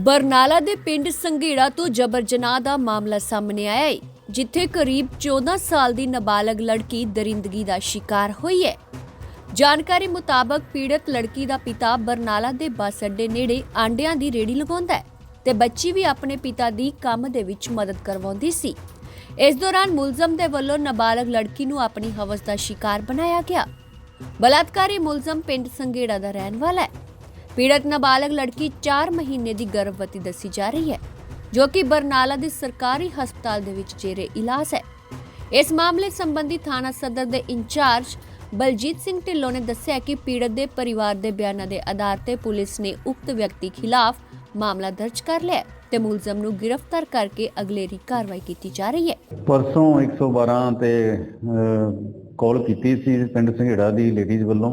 ਬਰਨਾਲਾ ਦੇ ਪਿੰਡ ਸੰਘੇੜਾ ਤੋਂ ਜਬਰ ਜਨਾਹ ਦਾ ਮਾਮਲਾ ਸਾਹਮਣੇ ਆਇਆ ਹੈ, ਜਿੱਥੇ ਕਰੀਬ 14 ਸਾਲ ਦੀ ਨਾਬਾਲਗ ਲੜਕੀ ਦਰਿੰਦਗੀ ਦਾ ਸ਼ਿਕਾਰ ਹੋਈ ਹੈ। ਜਾਣਕਾਰੀ ਮੁਤਾਬਕ ਪੀੜਤ ਲੜਕੀ ਦਾ ਪਿਤਾ ਬਰਨਾਲਾ ਦੇ ਬੱਸ ਅੱਡੇ ਨੇੜੇ ਆਂਡਿਆਂ ਦੀ ਰੇੜੀ ਲਗਾਉਂਦਾ ਹੈ ਤੇ ਬੱਚੀ ਵੀ ਆਪਣੇ ਪਿਤਾ ਦੀ ਕੰਮ ਦੇ ਵਿੱਚ ਮਦਦ ਕਰਵਾਉਂਦੀ ਸੀ। ਇਸ ਦੌਰਾਨ ਮੁਲਜ਼ਮ ਦੇ ਵੱਲੋਂ ਨਾਬਾਲਗ ਲੜਕੀ ਨੂੰ ਆਪਣੀ ਹਵਸ ਦਾ ਸ਼ਿਕਾਰ ਬਣਾਇਆ ਗਿਆ। ਬਲਾਤਕਾਰੀ ਮੁਲਜ਼ਮ ਪਿੰਡ ਸੰਘੇੜਾ ਦਾ ਰਹਿਣ ਵਾਲਾ ਹੈ। ਪੀੜਤ ਨਾਬਾਲਗ ਲੜਕੀ 4 ਮਹੀਨੇ ਦੀ ਗਰਭਵਤੀ ਦੱਸੀ ਜਾ ਰਹੀ ਹੈ, ਜੋ ਕਿ ਬਰਨਾਲਾ ਦੇ ਸਰਕਾਰੀ ਹਸਪਤਾਲ ਦੇ ਵਿੱਚ ਜੇਰੇ ਇਲਾਜ ਹੈ। ਇਸ ਮਾਮਲੇ ਸੰਬੰਧੀ ਥਾਣਾ ਸਦਰ ਦੇ ਇੰਚਾਰਜ ਬਲਜੀਤ ਸਿੰਘ ਢਿੱਲੋਂ ਨੇ ਦੱਸਿਆ ਕਿ ਪੀੜਤ ਦੇ ਪਰਿਵਾਰ ਦੇ ਬਿਆਨਾਂ ਦੇ ਆਧਾਰ ਤੇ ਪੁਲਿਸ ਨੇ ਉਕਤ ਵਿਅਕਤੀ ਖਿਲਾਫ ਮਾਮਲਾ ਦਰਜ ਕਰ ਲਿਆ ਤੇ ਮੁਲਜ਼ਮ ਨੂੰ ਗ੍ਰਿਫਤਾਰ ਕਰਕੇ ਅਗਲੇਰੀ ਕਾਰਵਾਈ ਕੀਤੀ ਜਾ ਰਹੀ ਹੈ। ਪਰਸੋਂ 112 ਤੇ ਕਾਲ ਕੀਤੀ ਸੀ ਪਿੰਡ ਸੰਘੇੜਾ ਦੀ ਲੇਡੀਜ਼ ਵੱਲੋਂ।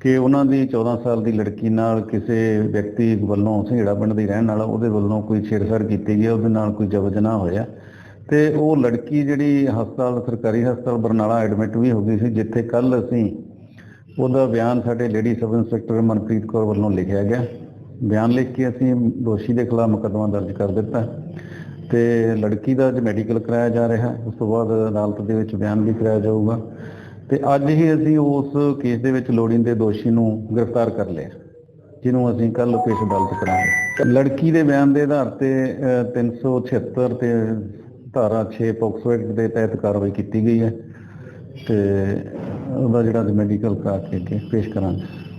ਕਿ ਉਹਨਾਂ ਦੀ 14 ਸਾਲ ਦੀ ਲੜਕੀ ਨਾਲ ਕਿਸੇ ਵਿਅਕਤੀ ਵੱਲੋਂ ਸੰਘੇੜਾ ਪਿੰਡ ਦੀ ਰਹਿਣ ਵਾਲਾ, ਉਹਦੇ ਵੱਲੋਂ ਕੋਈ ਛੇੜਛਾੜ ਕੀਤੀ ਗਈ, ਉਹਦੇ ਨਾਲ ਕੋਈ ਜਬਰ ਜਨਾਹ ਹੋਇਆ। ਤੇ ਉਹ ਲੜਕੀ ਜਿਹੜੀ ਹਸਪਤਾਲ, ਸਰਕਾਰੀ ਹਸਪਤਾਲ ਬਰਨਾਲਾ ਐਡਮਿਟ ਵੀ ਹੋ ਗਈ ਸੀ, ਜਿੱਥੇ ਕੱਲ ਅਸੀਂ ਉਹਦਾ ਬਿਆਨ ਸਾਡੇ lady sub inspector Manpreet Kaur ਵੱਲੋਂ ਲਿਖਿਆ ਗਿਆ। ਬਿਆਨ ਲਿਖ ਕੇ ਅਸੀਂ ਦੋਸ਼ੀ ਦੇ ਖਿਲਾਫ ਮੁਕੱਦਮਾ ਦਰਜ ਕਰ ਦਿੱਤਾ। ਤੇ ਲੜਕੀ ਦਾ ਅੱਜ ਮੈਡੀਕਲ ਕਰਾਇਆ ਜਾ ਰਿਹਾ, ਉਸ ਤੋਂ ਬਾਅਦ ਅਦਾਲਤ ਦੇ ਵਿੱਚ ਬਿਆਨ ਵੀ ਕਰਾਇਆ ਜਾਊਗਾ। ਤੇ ਅੱਜ ਹੀ ਅਸੀਂ ਉਸ ਕੇਸ ਦੇ ਵਿੱਚ ਲੋੜੀਂਦੇ ਦੋਸ਼ੀ ਨੂੰ ਗ੍ਰਿਫਤਾਰ ਕਰ ਲਿਆ ਜਿਹਨੂੰ ਅਸੀਂ ਕੱਲ ਪੇਸ਼ ਅਦਾਲਤ ਕਰਾਂਗੇ ਲੜਕੀ ਦੇ ਬਿਆਨ ਦੇ ਆਧਾਰ ਤੇ ਅਹ, 376 ਤੇ ਧਾਰਾ 6 ਪੋਕਸੋ ਐਕਟ ਦੇ ਤਹਿਤ ਕਾਰਵਾਈ ਕੀਤੀ ਗਈ ਹੈ ਤੇ ਉਹਦਾ ਜਿਹੜਾ ਮੈਡੀਕਲ ਕਰਾ ਕੇ ਪੇਸ਼ ਕਰਾਂਗੇ।